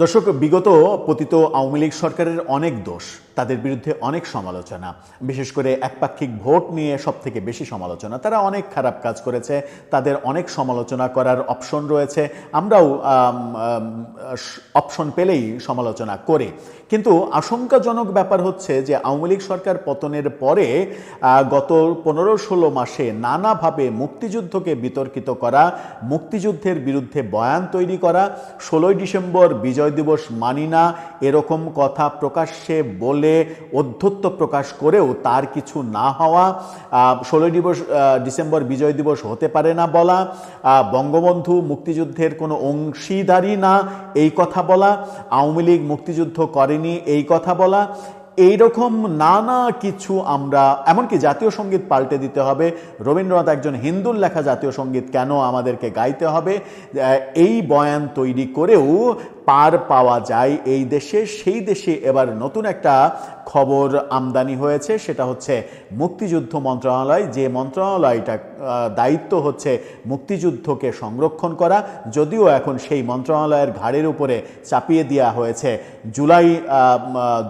দর্শক, বিগত পতিত আওয়ামী লীগ সরকারের অনেক দোষ, তাদের বিরুদ্ধে অনেক সমালোচনা। বিশেষ করে একপাক্ষিক ভোট নিয়ে সব থেকে বেশি সমালোচনা। তারা অনেক খারাপ কাজ করেছে, তাদের অনেক সমালোচনা করার অপশন রয়েছে। আমরাও অপশন পেলেই সমালোচনা করে। কিন্তু আশঙ্কাজনক ব্যাপার হচ্ছে যে আওয়ামী লীগ সরকার পতনের পরে গত পনেরো ষোলো মাসে নানাভাবে মুক্তিযুদ্ধকে বিতর্কিত করা, মুক্তিযুদ্ধের বিরুদ্ধে বয়ান তৈরি করা, ষোলোই ডিসেম্বর বিজয় দিবস মানি না, এরকম কথা প্রকাশ্যে বলে অধ্যত্ব প্রকাশ করেও তার কিছু না হওয়া ষোলোই দিবস ডিসেম্বর বিজয় দিবস হতে পারে না বলা বঙ্গবন্ধু মুক্তিযুদ্ধের কোনো অংশীদারই না এই কথা বলা, আওয়ামী লীগ মুক্তিযুদ্ধ করেনি এই কথা বলা। এইরকম নানা কিছু আমরা, এমনকি জাতীয় সংগীত পাল্টে দিতে হবে। রবীন্দ্রনাথ একজন হিন্দুর লেখা জাতীয় সংগীত কেন আমাদেরকে গাইতে হবে? এই বয়ান তৈরি করেও পার পাওয়া যায় এই দেশে, সেই দেশে এবার নতুন একটা খবর আমদানি হয়েছে, সেটা হচ্ছে মুক্তিযুদ্ধ মন্ত্রণালয়। যে মন্ত্রণালয়টা দায়িত্ব হচ্ছে মুক্তিযুদ্ধকে সংরক্ষণ করা, যদিও এখন সেই মন্ত্রণালয়ের ঘাড়ের উপরে চাপিয়ে দেওয়া হয়েছে জুলাই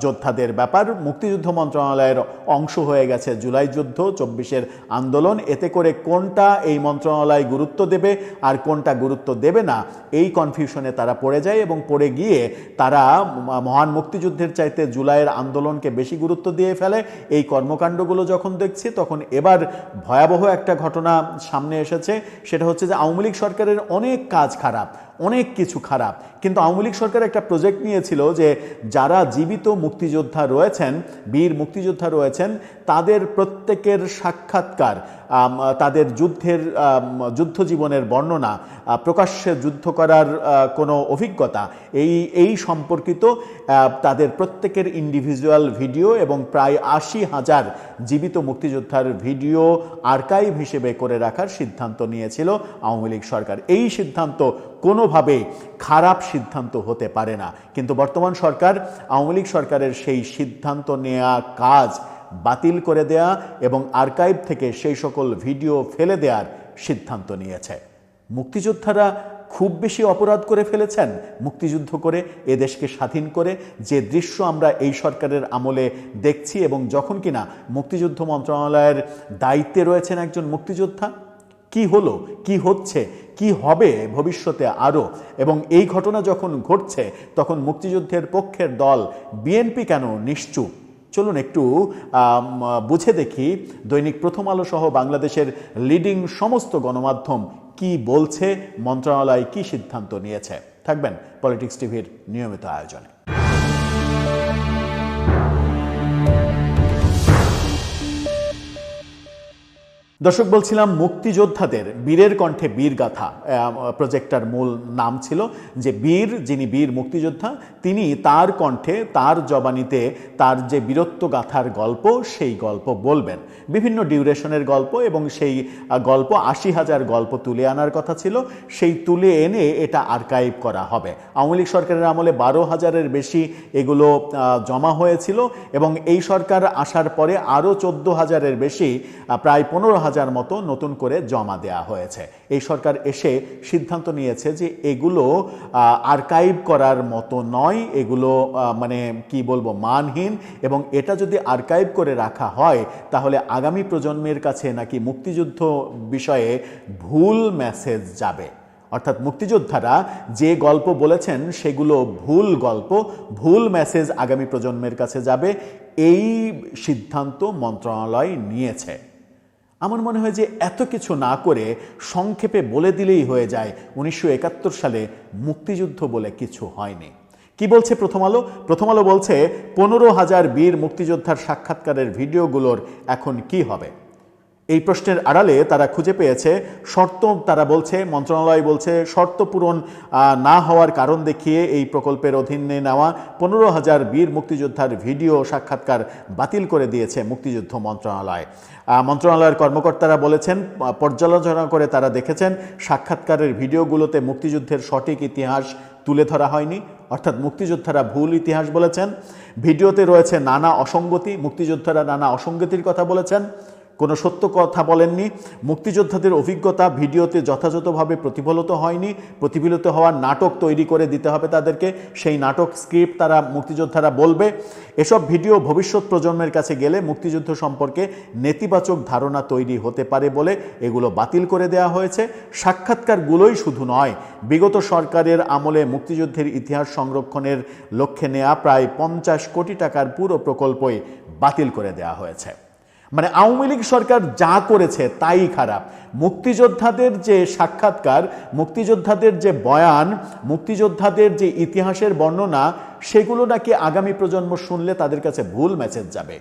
যোদ্ধাদের ব্যাপার। মুক্তিযুদ্ধ মন্ত্রণালয়ের অংশ হয়ে গেছে জুলাই যুদ্ধ, চব্বিশের আন্দোলন। এতে করে কোনটা এই মন্ত্রণালয় গুরুত্ব দেবে আর কোনটা গুরুত্ব দেবে না, এই কনফিউশনে তারা পড়ে যায় এবং পড়ে গিয়ে তারা মহান মুক্তিযুদ্ধের চাইতে জুলাইয়ের আন্দোলনকে বেশি গুরুত্ব দিয়ে ফেলে। এই কর্মকাণ্ডগুলো যখন দেখছি, তখন এবার ভয়াবহ একটা ঘটনা সামনে এসেছে। সেটা হচ্ছে যে আওয়ামী লীগ সরকারের অনেক কাজ খারাপ। অনেক কিছু খারাপ। কিন্তু আওয়ামী লীগ সরকার একটা প্রজেক্ট নিয়েছিল যে যারা জীবিত মুক্তিযোদ্ধা রয়েছেন, বীর মুক্তিযোদ্ধা রয়েছেন, তাদের প্রত্যেকের সাক্ষাৎকার তাদের যুদ্ধের যুদ্ধ জীবনের বর্ণনা প্রকাশ্যে যুদ্ধ করার কোনো অভিজ্ঞতা, এই এই সম্পর্কিত তাদের প্রত্যেকের ইন্ডিভিজুয়াল ভিডিও এবং প্রায় আশি হাজার জীবিত মুক্তিযোদ্ধার ভিডিও আর্কাইভ হিসেবে করে রাখার সিদ্ধান্ত নিয়েছিল আওয়ামী লীগ সরকার। এই সিদ্ধান্ত কোনোভাবে খারাপ সিদ্ধান্ত হতে পারে না। কিন্তু বর্তমান সরকার, আওয়ামী লীগ সরকারের সেই সিদ্ধান্ত নেওয়া কাজ বাতিল করে দেয়া এবং আর্কাইভ থেকে সেই সকল ভিডিও ফেলে দেওয়ার সিদ্ধান্ত নিয়েছে। মুক্তিযোদ্ধারা খুব বেশি অপরাধ করে ফেলেছেন, মুক্তিযুদ্ধ করে, এ দেশকে স্বাধীন করে। যে দৃশ্য আমরা এই সরকারের আমলে দেখছি এবং যখন কিনা মুক্তিযুদ্ধ মন্ত্রণালয়ের দায়িত্বে রয়েছেন একজন মুক্তিযোদ্ধা কি হলো, কি হচ্ছে, কি হবে ভবিষ্যতে আরও? এবং এই ঘটনা যখন ঘটছে, তখন মুক্তিযুদ্ধের পক্ষের দল বিএনপি কেন নিশ্চুপ? চলুন একটু বুঝে দেখি দৈনিক প্রথম আলো সহ বাংলাদেশের লিডিং সমস্ত গণমাধ্যম কি বলছে, মন্ত্রণালয় কি সিদ্ধান্ত নিয়েছে। থাকবেন পলিটিক্স টিভির নিয়মিত আয়োজনে। দর্শক, বলছিলাম মুক্তিযোদ্ধাদের বীরের কণ্ঠে বীর গাথা প্রজেক্টটার মূল নাম ছিল যে বীর, যিনি বীর মুক্তিযোদ্ধা, তিনি তার কণ্ঠে, তার জবানিতে তার যে বীরত্ব গাথার গল্প, সেই গল্প বলবেন। বিভিন্ন ডিউরেশনের গল্প এবং সেই গল্প আশি হাজার গল্প তুলে আনার কথা ছিল। সেই তুলে এনে এটা আর্কাইভ করা হবে। আওয়ামী লীগ সরকারের আমলে বারো হাজারের বেশি এগুলো জমা হয়েছিল এবং এই সরকার আসার পরে আরও চোদ্দ হাজারের বেশি প্রায় পনেরো হাজার মতো নতুন করে জমা দেয়া হয়েছে। এই সরকার এসে সিদ্ধান্ত নিয়েছে যে এগুলো আর্কাইভ করার মতো নয়। এগুলো মানে কি বলব, মানহীন এবং এটা যদি আর্কাইভ করে রাখা হয়, তাহলে আগামী প্রজন্মের কাছে নাকি মুক্তিযুদ্ধ বিষয়ে ভুল মেসেজ যাবে। অর্থাৎ মুক্তিযোদ্ধারা যে গল্প বলেছেন, সেগুলো ভুল গল্প, ভুল মেসেজ আগামী প্রজন্মের কাছে যাবে। এই সিদ্ধান্ত মন্ত্রণালয় নিয়েছে। আমার মনে হয় যে এত কিছু না করে সংক্ষেপে বলে দিলেই হয়ে যায়। উনিশশো একাত্তর সালে মুক্তিযুদ্ধ বলে কিছু হয়নি। কি বলছে প্রথম আলো? প্রথম আলো বলছে, পনেরো হাজার বীর মুক্তিযোদ্ধার সাক্ষাৎকারের ভিডিওগুলোর এখন কি হবে? এই প্রশ্নের আড়ালে তারা খুঁজে পেয়েছে শর্ত, তারা বলছে, মন্ত্রণালয় বলছে, শর্ত পূরণ না হওয়ার কারণ দেখিয়ে এই প্রকল্পের অধীনে নেওয়া পনেরো হাজার বীর মুক্তিযোদ্ধার ভিডিও সাক্ষাৎকার বাতিল করে দিয়েছে মুক্তিযুদ্ধ মন্ত্রণালয়। মন্ত্রণালয়ের কর্মকর্তারা বলেছেন পর্যালোচনা করে তারা দেখেছেন, সাক্ষাৎকারের ভিডিওগুলোতে মুক্তিযুদ্ধের সঠিক ইতিহাস তুলে ধরা হয়নি, অর্থাৎ মুক্তিযোদ্ধারা ভুল ইতিহাস বলেছেন। ভিডিওতে রয়েছে নানা অসঙ্গতি, মুক্তিযোদ্ধারা নানা অসঙ্গতির কথা বলেছেন। কোনো সত্য কথা বলেননি। মুক্তিযোদ্ধাদের অভিজ্ঞতা ভিডিওতে যথাযথভাবে প্রতিফলিত হয়নি। প্রতিফলিত হওয়ার নাটক তৈরি করে দিতে হবে তাদেরকে। সেই নাটক স্ক্রিপ্ট তারা মুক্তিযোদ্ধারা বলবে। এসব ভিডিও ভবিষ্যৎ প্রজন্মের কাছে গেলে মুক্তিযুদ্ধ সম্পর্কে নেতিবাচক ধারণা তৈরি হতে পারে বলে এগুলো বাতিল করে দেওয়া হয়েছে। সাক্ষাৎকারগুলোই শুধু নয়, বিগত সরকারের আমলে মুক্তিযুদ্ধের ইতিহাস সংরক্ষণের লক্ষ্যে নেওয়া প্রায় পঞ্চাশ কোটি টাকার পুরো প্রকল্পই বাতিল করে দেওয়া হয়েছে। মানে আওয়ামী লীগ সরকার যা করেছে তাই খারাপ। মুক্তিযোদ্ধাদের যে সাক্ষাৎকার, মুক্তিযোদ্ধাদের যে বয়ান, মুক্তিযোদ্ধাদের যে ইতিহাসের বর্ণনা, সেগুলো নাকি আগামী প্রজন্ম শুনলে তাদের কাছে ভুল মেসেজ যাবে।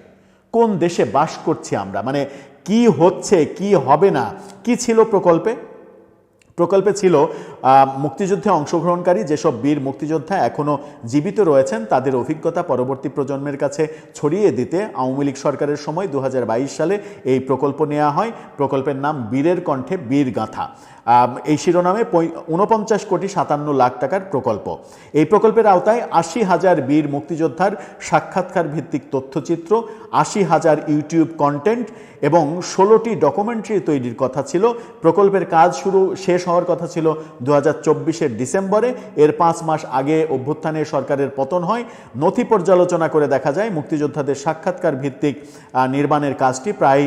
কোন দেশে বাস করছি আমরা? মানে কি হচ্ছে, কি হবে না? কি ছিল প্রকল্পে? প্রকল্পে ছিল মুক্তিযুদ্ধে অংশগ্রহণকারী যেসব বীর মুক্তিযোদ্ধা এখনও জীবিত রয়েছেন, তাদের অভিজ্ঞতা পরবর্তী প্রজন্মের কাছে ছড়িয়ে দিতে আওয়ামী লীগ সরকারের সময় দু হাজার বাইশ সালে এই প্রকল্প নেওয়া হয়। প্রকল্পের নাম বীরের কণ্ঠে বীর গাথা এই শিরোনামে উনপঞ্চাশ কোটি সাতান্ন লাখ টাকার প্রকল্প। এই প্রকল্পের আওতায় আশি হাজার বীর মুক্তিযোদ্ধার সাক্ষাৎকার ভিত্তিক তথ্যচিত্র, আশি হাজার ইউটিউব কন্টেন্ট এবং ষোলোটি ডকুমেন্টারি তৈরির কথা ছিল। প্রকল্পের কাজ শুরু শেষ হওয়ার কথা ছিল দু হাজার ডিসেম্বরে। এর পাঁচ মাস আগে অভ্যুত্থানে সরকারের পতন হয়। নথি পর্যালোচনা করে দেখা যায় মুক্তিযোদ্ধাদের সাক্ষাৎকার ভিত্তিক নির্মাণের কাজটি প্রায়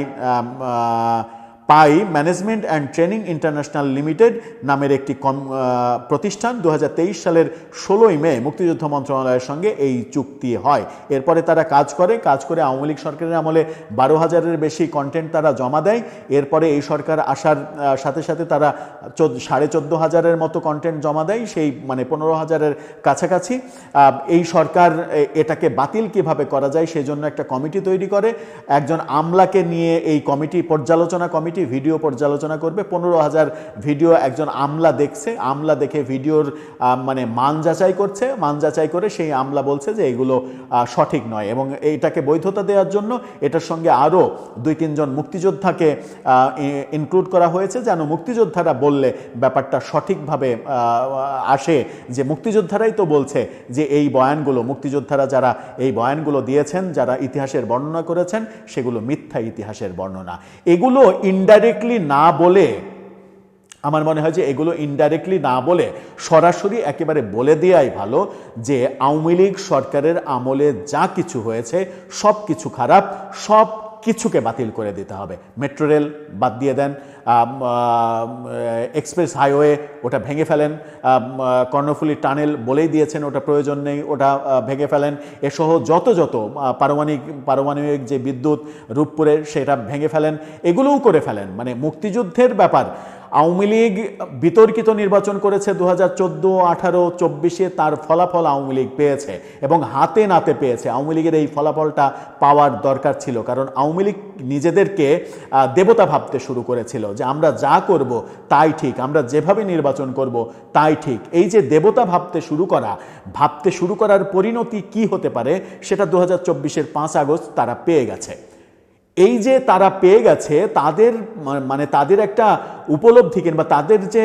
পাই management and training international limited নামের একটি প্রতিষ্ঠান দু হাজার তেইশ সালের ষোলোই মে মুক্তিযুদ্ধ মন্ত্রণালয়ের সঙ্গে এই চুক্তি হয়। এরপরে তারা কাজ করে কাজ করে আওয়ামী লীগ সরকারের আমলে বারো হাজারের বেশি কন্টেন্ট তারা জমা দেয়। এরপরে এই সরকার আসার সাথে সাথে তারা সাড়ে চোদ্দ হাজারের মতো কন্টেন্ট জমা দেয়, সেই মানে পনেরো হাজারের কাছাকাছি। এই সরকার এটাকে বাতিল কীভাবে করা যায় সেই জন্য একটা কমিটি তৈরি করে। একজন আমলাকে নিয়ে এই কমিটি পর্যালোচনা কমিটি ভিডিও পর্যালোচনা করবে। পনেরো হাজার ভিডিও একজন আমলা দেখছে। আমলা দেখে ভিডিওর মানে মান যাচাই করছে। মান যাচাই করে সেই আমলা বলছে যে এগুলো সঠিক নয় এবং এইটাকে বৈধতা দেওয়ার জন্য এটার সঙ্গে আরও দুই, তিনজন মুক্তিযোদ্ধাকে ইনক্লুড করা হয়েছে যেন মুক্তিযোদ্ধারা বললে ব্যাপারটা সঠিকভাবে আসে যে মুক্তিযোদ্ধারাই তো বলছে যে এই বয়ানগুলো, মুক্তিযোদ্ধারা যারা এই বয়ানগুলো দিয়েছেন, যারা ইতিহাসের বর্ণনা করেছেন, সেগুলো মিথ্যা ইতিহাসের বর্ণনা। এগুলো ইনডাইরেক্টলি না বলে, আমার মনে হয় যে এগুলো ইনডাইরেক্টলি না বলে সরাসরি একেবারে বলে দেওয়াই ভালো যে আওয়ামী লীগ সরকারের আমলে যা কিছু হয়েছে সব কিছু খারাপ, সব কিছুকে বাতিল করে দিতে হবে। মেট্রো রেল বাদ দিয়ে দেন এক্সপ্রেস হাইওয়ে ওটা ভেঙে ফেলেন কর্ণফুলি টানেল বলেই দিয়েছেন ওটা প্রয়োজন নেই, ওটা ভেঙে ফেলেন। এসহ যত যত পারমাণিক, পারমাণবিক যে বিদ্যুৎ রূপপুরের সেটা ভেঙে ফেলেন। এগুলোও করে ফেলেন। মানে মুক্তিযুদ্ধের ব্যাপার আওয়ামী লীগ বিতর্কিত নির্বাচন করেছে দু হাজার চোদ্দ, আঠারো, চব্বিশে, তার ফলাফল আওয়ামী লীগ পেয়েছে এবং হাতে নাতে পেয়েছে। আওয়ামী লীগের এই ফলাফলটা পাওয়ার দরকার ছিল, কারণ আওয়ামী লীগ নিজেদেরকে দেবতা ভাবতে শুরু করেছিল যে আমরা যা করব তাই ঠিক, আমরা যেভাবে নির্বাচন করব তাই ঠিক। এই যে দেবতা ভাবতে শুরু করা, ভাবতে শুরু করার পরিণতি কি হতে পারে সেটা দু হাজার চব্বিশের পাঁচ আগস্ট তারা পেয়ে গেছে। এই যে তারা পেয়ে গেছে, তাদের মানে তাদের একটা উপলব্ধি কিংবা তাদের যে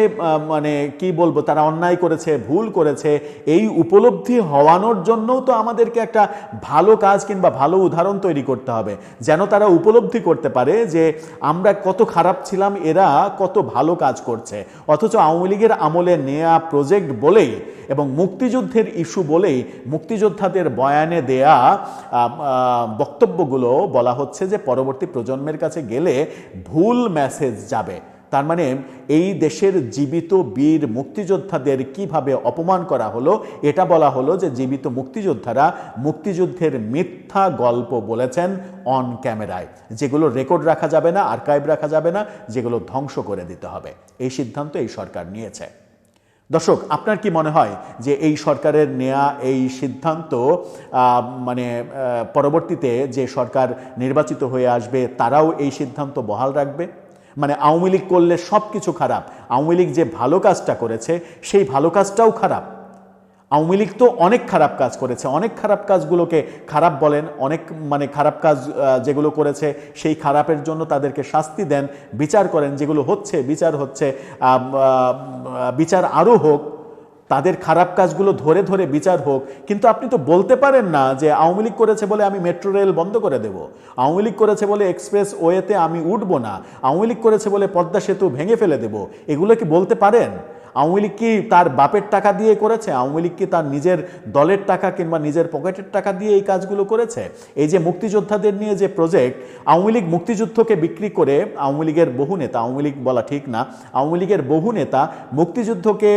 মানে কি বলব, তারা অন্যায় করেছে, ভুল করেছে, এই উপলব্ধি হওয়ানোর জন্যও তো আমাদেরকে একটা ভালো কাজ কিংবা ভালো উদাহরণ তৈরি করতে হবে। যেন তারা উপলব্ধি করতে পারে যে, আমরা কত খারাপ ছিলাম, এরা কত ভালো কাজ করছে। অথচ আওয়ামী লীগের আমলে নেয়া প্রজেক্ট বলেই এবং মুক্তিযুদ্ধের ইস্যু বলেই মুক্তিযোদ্ধাদের বয়ানে দেয়া বক্তব্যগুলো বলা হচ্ছে যে, পরবর্তী প্রজন্মের কাছে গেলে ভুল মেসেজ যাবে। তার মানে এই দেশের জীবিত বীর মুক্তিযোদ্ধাদের কীভাবে অপমান করা হলো, এটা বলা হলো যে জীবিত মুক্তিযোদ্ধারা মুক্তিযুদ্ধের মিথ্যা গল্প বলেছেন অন ক্যামেরায় যেগুলো রেকর্ড রাখা যাবে না আর্কাইভ রাখা যাবে না, যেগুলো ধ্বংস করে দিতে হবে। এই সিদ্ধান্ত এই সরকার নিয়েছে। দর্শক, আপনার কি মনে হয় যে এই সরকারের নেয়া এই সিদ্ধান্ত মানে পরবর্তীতে যে সরকার নির্বাচিত হয়ে আসবে, তারাও এই সিদ্ধান্ত বহাল রাখবে? মানে আওয়ামী লীগ করলে সব কিছু খারাপ, আওয়ামী লীগ যে ভালো কাজটা করেছে, সেই ভালো কাজটাও খারাপ। আওয়ামী লীগ তো অনেক খারাপ কাজ করেছে, অনেক খারাপ কাজগুলোকে খারাপ বলেন, অনেক মানে খারাপ কাজ যেগুলো করেছে, সেই খারাপের জন্য তাদেরকে শাস্তি দেন, বিচার করেন, যেগুলো হচ্ছে বিচার হচ্ছে বিচার আরও হোক তাদের খারাপ কাজগুলো ধরে ধরে বিচার হোক, কিন্তু আপনি তো বলতে পারেন না যে আওয়ামী লীগ করেছে বলে আমি মেট্রো রেল বন্ধ করে দেব। আওয়ামী লীগ করেছে বলে এক্সপ্রেস ওয়েতে আমি উঠবো না। আওয়ামী লীগ করেছে বলে পদ্মা সেতু ভেঙে ফেলে দেব। এগুলো কি বলতে পারেন? আওয়ামী লীগ কি তার বাপের টাকা দিয়ে করেছে? আওয়ামী লীগ কি তার নিজের দলের টাকা কিংবা নিজের পকেটের টাকা দিয়ে এই কাজগুলো করেছে? এই যে মুক্তিযোদ্ধাদের নিয়ে যে প্রজেক্ট আওয়ামী লীগ মুক্তিযুদ্ধকে বিক্রি করে আওয়ামী লীগের বহু নেতা, আওয়ামী লীগ বলা ঠিক না, আওয়ামী লীগের বহু নেতা মুক্তিযুদ্ধকে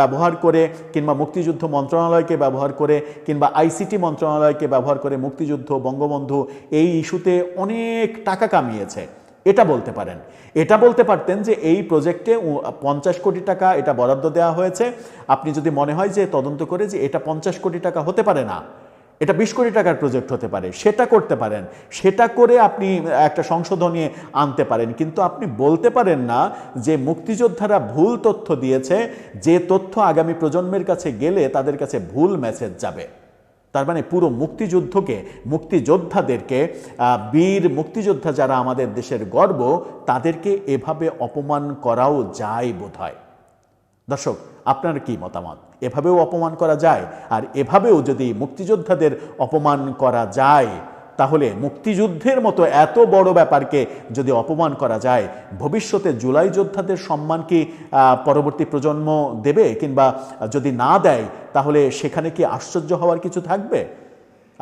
ব্যবহার করে কিংবা মুক্তিযুদ্ধ মন্ত্রণালয়কে ব্যবহার করে কিংবা আইসিটি মন্ত্রণালয়কে ব্যবহার করে মুক্তিযুদ্ধ বঙ্গবন্ধু এই ইস্যুতে অনেক টাকা কামিয়েছে। এটা বলতে পারেন। এটা বলতে পারতেন যে এই প্রজেক্টে পঞ্চাশ কোটি টাকা এটা বরাদ্দ দেওয়া হয়েছে। আপনি যদি মনে হয় যে তদন্ত করে যে এটা পঞ্চাশ কোটি টাকা হতে পারে না, এটা বিশ কোটি টাকার প্রজেক্ট হতে পারে, সেটা করতে পারেন। সেটা করে আপনি একটা সংশোধনী আনতে পারেন। কিন্তু আপনি বলতে পারেন না যে মুক্তিযোদ্ধারা ভুল তথ্য দিয়েছে, যে তথ্য আগামী প্রজন্মের কাছে গেলে তাদের কাছে ভুল মেসেজ যাবে। তার মানে পুরো মুক্তিযুদ্ধকে মুক্তিযোদ্ধাদেরকে বীর মুক্তিযোদ্ধা যারা আমাদের দেশের গর্ব, তাদেরকে এভাবে অপমান করাও যায় বোধ হয় দর্শক, আপনার কি মতামত? এভাবেও অপমান করা যায়? আর এভাবেও যদি মুক্তিযোদ্ধাদের অপমান করা যায় তাহলে মুক্তিযুদ্ধের মতো এত বড় ব্যাপারকে যদি অপমান করা যায়, ভবিষ্যতে জুলাই যোদ্ধাদের সম্মান কি পরবর্তী প্রজন্ম দেবে? কিংবা যদি না দেয়, তাহলে সেখানে কি আশ্চর্য হওয়ার কিছু থাকবে?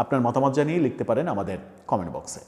আপনার মতামত জানিয়ে লিখতে পারেন আমাদের কমেন্ট বক্সে